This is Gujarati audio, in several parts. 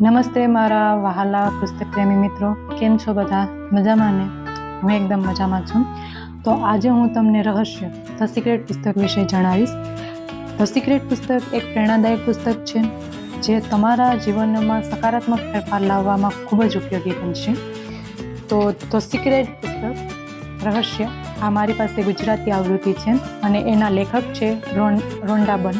નમસ્તે મારા વહાલા પુસ્તક પ્રેમી મિત્રો. કેમ છો બધા? મજામાં ને? હું એકદમ મજામાં છું. તો આજે હું તમને રહસ્ય ધ સિક્રેટ પુસ્તક વિશે જણાવીશ. ધ સિક્રેટ પુસ્તક એક પ્રેરણાદાયક પુસ્તક છે, જે તમારા જીવનમાં સકારાત્મક ફેરફાર લાવવામાં ખૂબ જ ઉપયોગી બનશે. તો ધ સિક્રેટ પુસ્તક, રહસ્ય, આ મારી પાસે ગુજરાતી આવૃત્તિ છે અને એના લેખક છે રોન રોન્ડાબન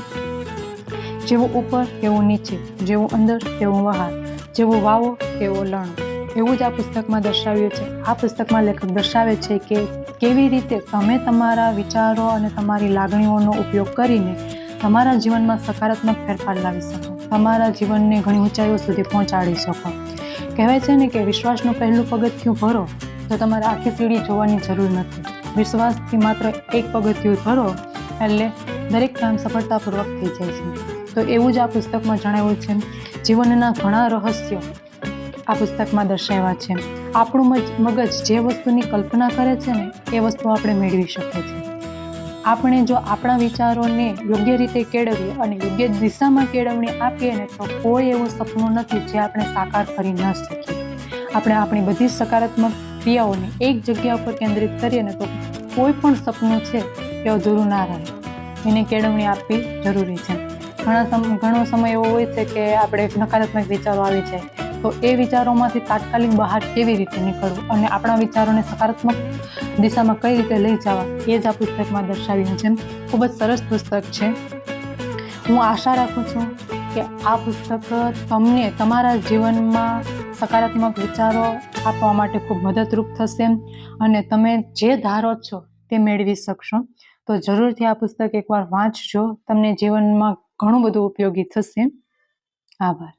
જેવું ઉપર તેવું નીચે, જેવું અંદર તેવું બહાર, જેવું વાવો તેવો લણો. એવું જ આ પુસ્તકમાં દર્શાવ્યું છે. આ પુસ્તકમાં લેખક દર્શાવે છે કે કેવી રીતે તમે તમારા વિચારો અને તમારી લાગણીઓનો ઉપયોગ કરીને તમારા જીવનમાં સકારાત્મક ફેરફાર લાવી શકો. તમારા જીવનને ઘણી ઊંચાઈઓ સુધી પહોંચાડી શકો. કહેવાય છે ને કે વિશ્વાસનું પહેલું પગથિયું ભરો તો તમારે આખી સીડી જોવાની જરૂર નથી. વિશ્વાસથી માત્ર એક પગથિયું ભરો એટલે દરેક કામ સફળતાપૂર્વક થઈ જાય છે. તો એવું જ આ પુસ્તકમાં જણાવ્યું છે. જીવનના ઘણા રહસ્યો આ પુસ્તકમાં દર્શાવ્યા છે. આપણું મગજ જે વસ્તુની કલ્પના કરે છે ને, એ વસ્તુ આપણે મેળવી શકીએ છીએ. આપણે જો આપણા વિચારોને યોગ્ય રીતે કેળવીએ અને યોગ્ય દિશામાં કેળવણી આપીએ ને, તો કોઈ એવું સપનું નથી જે આપણે સાકાર કરી ન શકીએ. આપણે આપણી બધી સકારાત્મક ક્રિયાઓને એક જગ્યા ઉપર કેન્દ્રિત કરીએ ને, તો કોઈ પણ સપનું છે એ અધૂરું ના રહે. એને કેળવણી આપવી જરૂરી છે. ઘણા ઘણો સમય એવો હોય છે કે આપણે નકારાત્મક વિચારો આવી જાય. તો એ વિચારોમાંથી તાત્કાલિક બહાર કેવી રીતે નીકળવું અને આપણા વિચારોને સકારાત્મક દિશામાં કઈ રીતે લઈ જવા, એ જ આ પુસ્તકમાં દર્શાવ્યું છે ખૂબ જ સરસ પુસ્તક છે. હું આશા રાખું છું કે આ પુસ્તક તમને તમારા જીવનમાં સકારાત્મક વિચારો આપવા માટે ખૂબ મદદરૂપ થશે અને તમે જે ધારો છો તે મેળવી શકશો. તો જરૂરથી આ પુસ્તક એકવાર વાંચજો. તમને જીવનમાં ઘણું બધું ઉપયોગી થશે. આભાર.